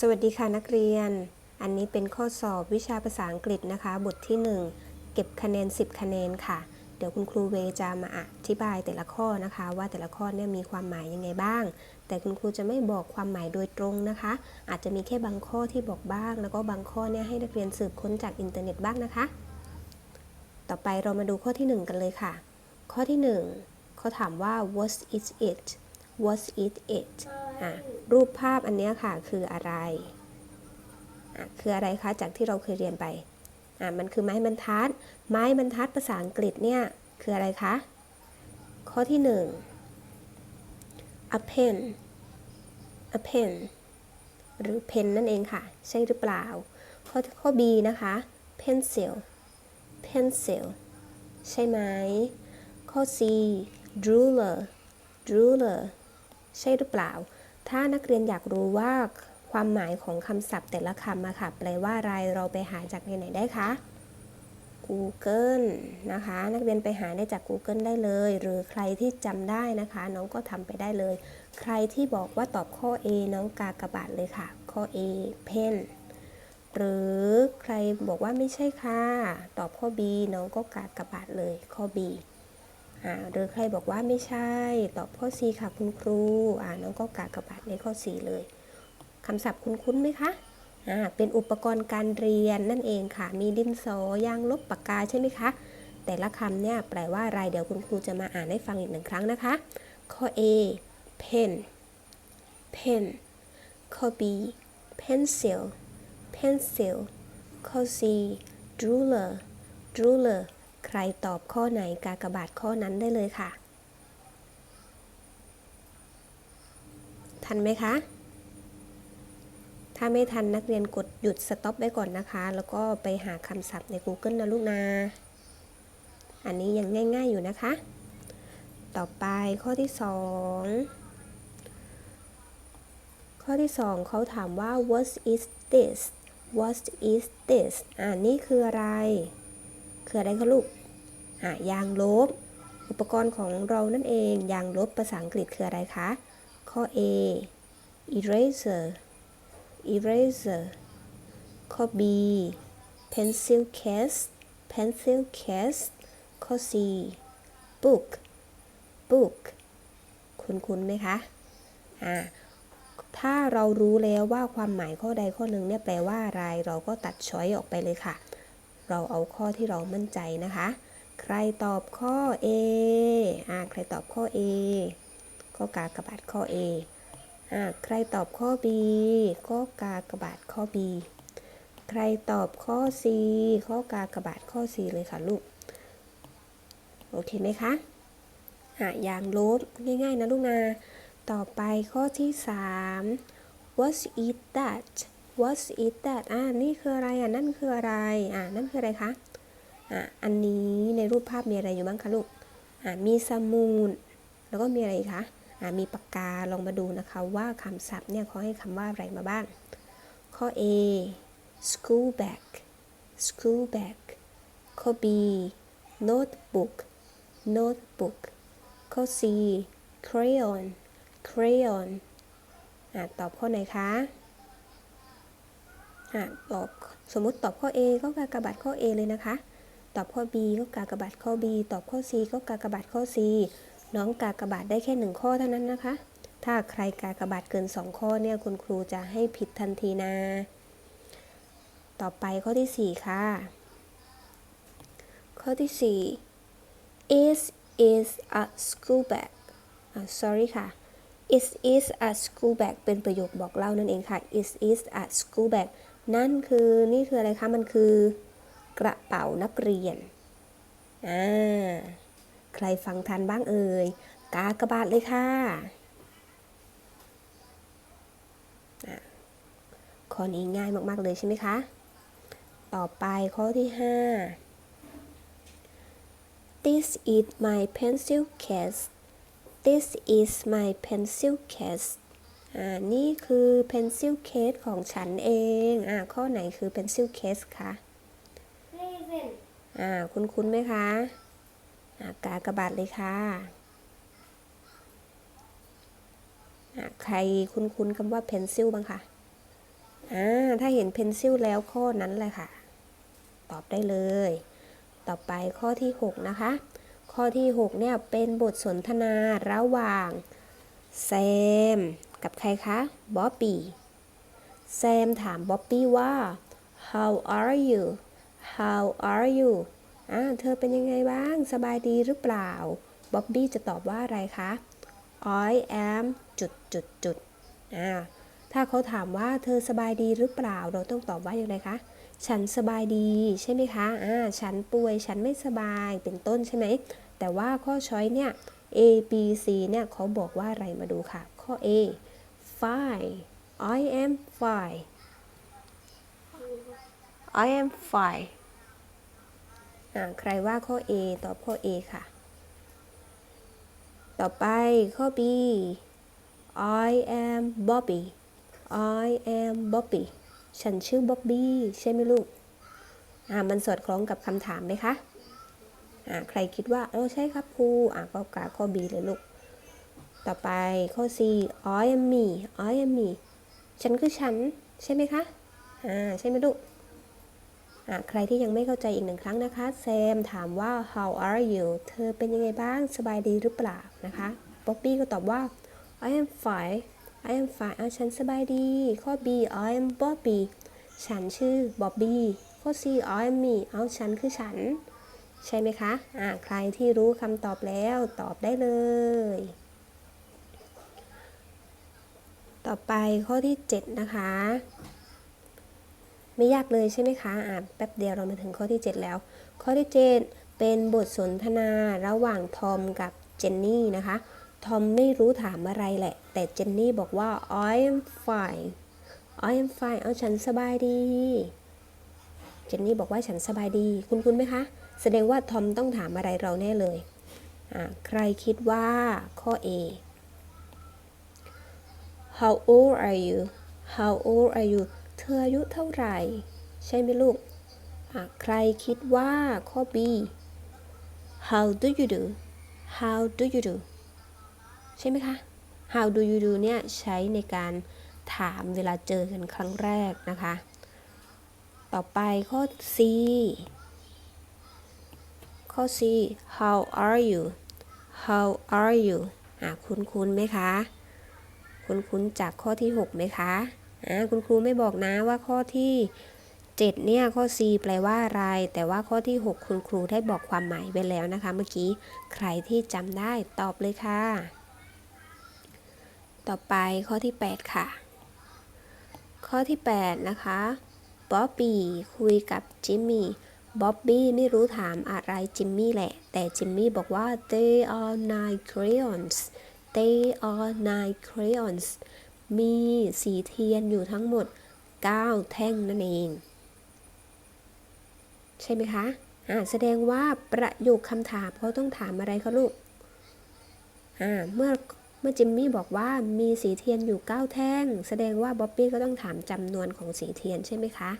สวัสดีค่ะนักเรียน อันนี้เป็นข้อสอบวิชาภาษาอังกฤษนะคะ บทที่ 1 เก็บคะแนน 10 คะแนนค่ะ เดี๋ยวคุณครูเวจะมาอธิบายแต่ละข้อนะคะ ว่าแต่ละข้อเนี่ยมีความหมายยังไงบ้าง แต่คุณครูจะไม่บอกความหมายโดยตรงนะคะ อาจจะมีแค่บางข้อที่บอกบ้าง แล้วก็บางข้อเนี่ยให้นักเรียนสืบค้นจากอินเทอร์เน็ตบ้างนะคะ ต่อไปเรามาดูข้อที่ 1 กันเลยค่ะ ข้อที่ 1 เขาถามว่า what is it what is it อะรูปภาพอันเนี้ยค่ะคืออะไรอะคืออะไรคะ จากที่เราเคยเรียนไปอะมันคือไม้บรรทัด ไม้บรรทัดภาษาอังกฤษเนี่ยคืออะไรคะ ข้อที่ 1 a pen a pen หรือ pen นั่นเองค่ะ ใช่หรือเปล่า ข้อข้อ B นะคะ pencil pencil ใช่ไหม ข้อ C ruler ruler ใช่หรือเปล่า ถ้านักเรียนอยากรู้ว่าความหมายของคำศัพท์แต่ละคำอะค่ะแปลว่าอะไรเราไปหาจากในไหนได้คะ Google นะคะ นักเรียนไปหาได้จาก Google ได้เลย หรือใครที่จำได้นะคะ น้องก็ทำไปได้เลย ใครที่บอกว่าตอบข้อ A น้องกากระบาดเลยค่ะ ข้อ A pen หรือใครบอกว่าไม่ใช่ค่ะ ตอบข้อ B น้องก็กากระบาดเลยข้อ B หรือใครบอกว่าไม่ใช่ ตอบข้อ C ค่ะคุณครูอ่าน้องก็กากระบาดในข้อ C เลยคำศัพท์คุ้นๆไหมคะเป็นอุปกรณ์การเรียนนั่นเองค่ะ มีดินสอยางลบปากกาใช่ไหมคะ แต่ละคำเนี่ยแปลว่าอะไร เดี๋ยวคุณครูจะมาอ่านให้ฟังอีกหนึ่งครั้งนะคะ ข้อ A pen pen ข้อ B pencil pencil ข้อ C ruler ruler ใครตอบข้อไหนกากบาทข้อนั้นได้เลยค่ะ ทันไหมคะ ถ้าไม่ทันนักเรียนกดหยุดสต็อปไว้ก่อนนะคะ แล้วก็ไปหาคำศัพท์ใน Google นะลูกนะ อันนี้ยังง่ายๆอยู่นะคะ ต่อไปข้อที่ 2 ข้อที่ 2 เขาถามว่า what is this what is this อ่านี่คืออะไร คืออะไรคะลูก ยางลบ อุปกรณ์ของเรานั่นเอง ยางลบภาษาอังกฤษคืออะไรคะ ข้อ A eraser eraser ข้อ B pencil case pencil case ข้อ C book book คุ้นๆไหมคะ อ่า ถ้าเรารู้แล้วว่าความหมายข้อใดข้อหนึ่งเนี่ยแปลว่าอะไร เราก็ตัดช้อยออกไปเลยค่ะ เราเอาข้อที่เรามั่นใจนะคะ ใครตอบข้อ A อ่าใครตอบข้อ A ก็กากบาทข้อ A อ่าใครตอบข้อ B ก็กากบาทข้อ B ใครตอบข้อ C ก็กากบาทข้อ C เลยค่ะลูก โอเคไหมคะอะอย่างลบง่ายๆนะลูกนะต่อไปข้อที่ 3 what's is that what's is that อ่านี่คืออะไรอะนั่นคืออะไรอ่านั่นคืออะไรคะ อะอันนี้ในรูปภาพมีอะไรอยู่บ้างคะลูกอ่ามีสมุดแล้วก็มีอะไรคะอ่ามีปากกาลองมาดูนะคะว่าคำศัพท์เนี่ยเขาให้คำว่าอะไรมาบ้าง ข้อ A school bag school bag ข้อ B notebook notebook ข้อ C crayon crayon อะตอบข้อไหนคะอะตอบสมมติตอบข้อ A ก็กากบาทข้อ A เลยนะคะ ตอบข้อ B ก็กากบาทข้อ B ตอบข้อ C ก็กากบาทข้อ C น้องกากบาทได้แค่หนึ่งข้อเท่านั้นนะคะ ถ้าใครกากบาทเกิน 2 ข้อเนี่ยคุณครูจะให้ผิดทันทีนะต่อไปข้อที่ 4 ค่ะ ข้อที่ 4 is is a school bag อะ sorry ค่ะ is is a school bag เป็นประโยคบอกเล่านั่นเองค่ะ is is a school bag นั่นคือนี่คืออะไรคะ มันคือ กระเป๋านักเรียน อ่า ใครฟังทันบ้างเอ่ย กากบาทเลยค่ะ ข้อนี้ง่ายมาก ๆ เลยใช่ไหมคะ ต่อไปข้อที่ 5 This is my pencil case This is my pencil case อ่า นี่คือ pencil case ของฉันเอง อ่า ข้อไหนคือ pencil case คะ อ่า คุ้นๆไหมคะอากากบาทเลยค่ะ ใครคุ้นๆคำว่า pencil บ้างคะอ่า ถ้าเห็นเพนซิลแล้วข้อนั้นแหละค่ะ ตอบได้เลย ต่อไปข้อที่ 6 นะคะ ข้อที่ 6 เนี่ย เป็นบทสนทนาระหว่างแซมกับใครคะบ๊อบบี้แซมถามบ๊อบบี้ว่า how are you how are you อ่าเธอเป็นยังไงบ้าง สบายดีหรือเปล่า บ๊อบบี้จะตอบว่าอะไรคะ I am จุดจุดจุดอ่าถ้าเขาถามว่าเธอสบายดีหรือเปล่า เราต้องตอบว่าอย่างไรคะ ฉันสบายดีใช่ไหมคะอ่าฉันป่วย ฉันไม่สบาย เป็นต้นใช่ไหม แต่ว่าข้อช้อยเนี่ย A B C เนี่ยเขาบอกว่าอะไรมาดูค่ะ ข้อ A fine I am fine I am fine ใครว่าข้อ A ตอบข้อ A ค่ะ ต่อไปข้อ B I am Bobby I am Bobby ฉันชื่อบ๊อบบี้ใช่ไหมลูก อ่า มันสอดคล้องกับคำถามไหมคะ อ่า ใครคิดว่า เออ ใช่ครับครู อ่าก็กาข้อ B เลยลูก ต่อไปข้อ C I am me I am me ฉันคือฉัน ใช่ไหมคะ อ่า ใช่ไหมลูก ใครที่ยังไม่เข้าใจอีกหนึ่งครั้งนะคะแซมถามว่า how are you เธอเป็นยังไงบ้างสบายดีหรือเปล่านะคะบ๊อบบี้ก็ตอบว่า I am fine I am fine อาฉันสบายดี ข้อ B I am Bobby ฉันชื่อบ๊อบบี้ข้อ C I am me เอาฉันคือฉัน ใช่ไหมคะอ่าใครที่รู้คำตอบแล้วตอบได้เลย ต่อไปข้อที่ 7 นะคะ ไม่ยากเลยใช่ไหมคะ อ่าแป๊บเดียวเรามาถึงข้อที่ 7 แล้ว ข้อที่ 7 เป็นบทสนทนาระหว่างทอมกับเจนนี่นะคะ ทอมไม่รู้ถามอะไรแหละ แต่เจนนี่บอกว่า I am fine I am fine เอาฉันสบายดี เจนนี่บอกว่าฉันสบายดี คุณคุณไหมคะ แสดงว่าทอมต้องถามอะไรเราแน่เลย ใครคิดว่าข้อ A How old are you How old are you เธออายุเท่าไหร่ ใช่ไหมลูก ใครคิดว่าข้อ B How do you do How do you do ใช่ไหมคะ How do you do เนี่ยใช้ในการถามเวลาเจอกันครั้งแรกนะคะ ต่อไปข้อ C ข้อ C How are you How are you อะคุณคุณไหมคะ คุณคุณจากข้อที่ 6 ไหมคะ คุณครูไม่บอกนะว่าข้อที่ 7 เนี่ยข้อ C แปลว่าอะไร แต่ว่าข้อที่ 6 คุณครูได้บอกความหมายไว้แล้วนะคะ เมื่อกี้ใครที่จำได้ตอบเลยค่ะ ต่อไปข้อที่ 8 ค่ะ ข้อที่ 8 นะคะบ๊อบบี้คุยกับจิมมี่บ๊อบบี้ไม่รู้ถามอะไรจิมมี่แหละ แต่จิมมี่บอกว่า they are nine crayons they are nine crayons มีสีเทียนอยู่ทั้งหมด 9 แท่งนั่นเอง ใช่ไหมคะอ่าแสดงว่าประโยคคำถามเขาต้องถามอะไรคะลูกอ่าเมื่อเมื่อจิมมี่บอกว่ามีสีเทียนอยู่ 9 แท่ง แสดงว่าบ๊อบบี้ก็ต้องถามจำนวนของสีเทียนใช่ไหมคะ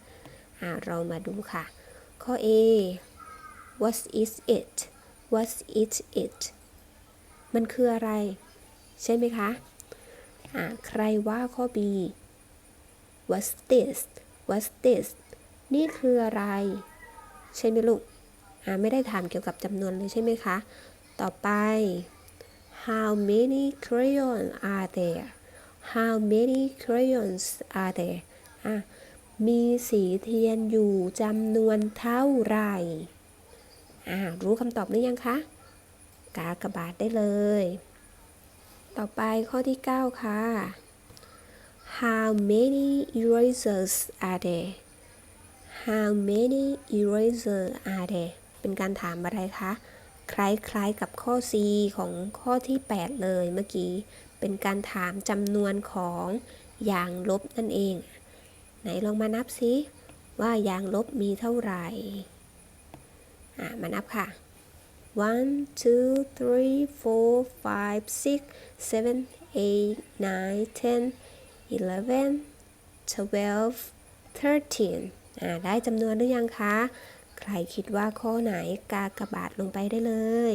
อ่าเรามาดูค่ะ ข้อ A what is it what is it มันคืออะไร ใช่ไหมคะ ใครว่าข้อ B what's this what's this นี่คืออะไร ใช่ไหมลูกอ่าไม่ได้ถามเกี่ยวกับจำนวนเลยใช่ไหมคะ ต่อไป how many crayons are there how many crayons are there อะมีสีเทียนอยู่จำนวนเท่าไหร่อ่ารู้คำตอบหรือยังคะ กากระบาดได้เลย ต่อไปข้อที่ 9 ค่ะ How many erasers are there How many erasers are there เป็นการถามอะไรคะ คล้ายๆกับข้อ C ของข้อที่ 8 เลยเมื่อกี้ เป็นการถามจำนวนของอย่างลบนั่นเอง ไหนลองมานับซิว่าอย่างลบมีเท่าไหร่ อะ มานับค่ะ one two three four five six seven eight nine ten eleven twelve thirteen อ่าได้จำนวนหรือยังคะ ใครคิดว่าข้อไหนกากระบาดลงไปได้เลย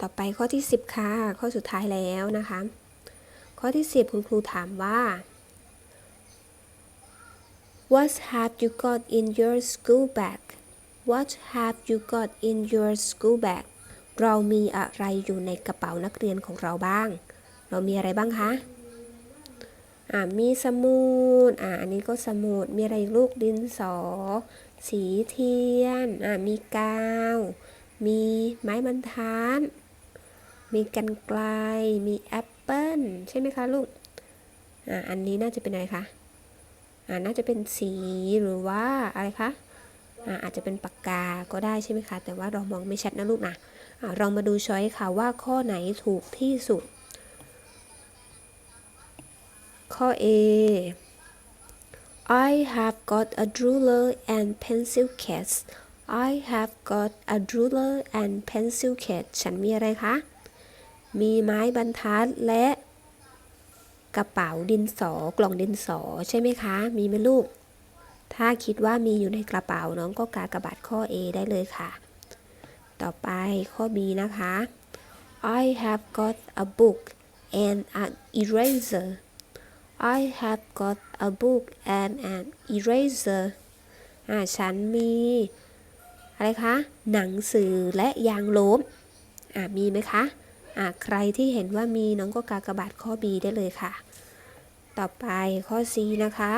ต่อไปข้อที่ 10 ค่ะ ข้อสุดท้ายแล้วนะคะ ข้อที่ 10 คุณครูถามว่า What have you got in your school bag What have you got in your school bag เรามีอะไรอยู่ในกระเป๋านักเรียนของเราบ้าง เรามีอะไรบ้างคะอ่ามีสมุดอ่าอันนี้ก็สมุด มีอะไรลูกดินสอ สีเทียนอ่ามีกาว มีไม้บรรทัด มีกันไกล มีแอปเปิ้ลใช่ไหมคะลูกอ่าอันนี้น่าจะเป็นอะไรคะอ่าน่าจะเป็นสีหรือว่าอะไรคะ อาจจะเป็นปากกาก็ได้ใช่ไหมคะ แต่ว่าเรามองไม่ชัดนะลูกนะอ่าเรามาดูช้อยค่ะว่าข้อไหนถูกที่สุด ข้อ A I have got a ruler and pencil case I have got a ruler and pencil case ฉันมีอะไรคะ มีไม้บรรทัดและกระเป๋าดินสอกล่องดินสอใช่ไหมคะ มีไหมลูก ถ้าคิดว่ามีอยู่ในกระเป๋าน้องก็กากระบาดข้อ A ได้เลยค่ะ ต่อไปข้อ B นะคะ I have got a book and an eraser I have got a book and an eraser อ่าฉันมี อะไรคะ หนังสือและยางลบอ่ามีไหมคะอ่าใครที่เห็นว่ามีน้องก็กากระบาทข้อ B ได้เลยค่ะ ต่อไปข้อ C นะคะ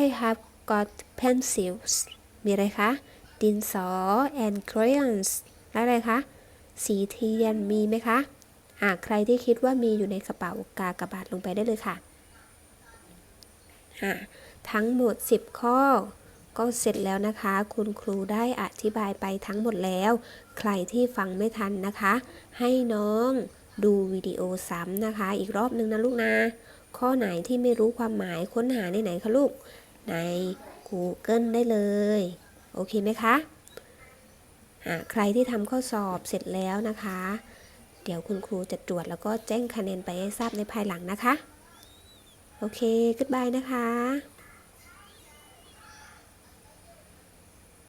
I have got pencils มีอะไรคะ ดินสอ and crayons และอะไรคะ สีเทียนมีไหมคะอ่าใครที่คิดว่ามีอยู่ในกระเป๋ากากระบาทลงไปได้เลยค่ะอะ ทั้งหมด 10 ข้อ ก็เสร็จแล้วนะคะ คุณครูได้อธิบายไปทั้งหมดแล้ว ใครที่ฟังไม่ทันนะคะ ให้น้องดูวิดีโอซ้ำนะคะ อีกรอบนึงนะลูกนะ ข้อไหนที่ไม่รู้ความหมายค้นหาในไหนคะลูก ใน Google ได้เลย โอเคไหมคะะใครที่ทำข้อสอบเสร็จแล้วนะคะ เดี๋ยวคุณครูจะตรวจแล้วก็แจ้งคะแนนไปให้ทราบในภายหลังนะคะ โอเค goodbye นะคะ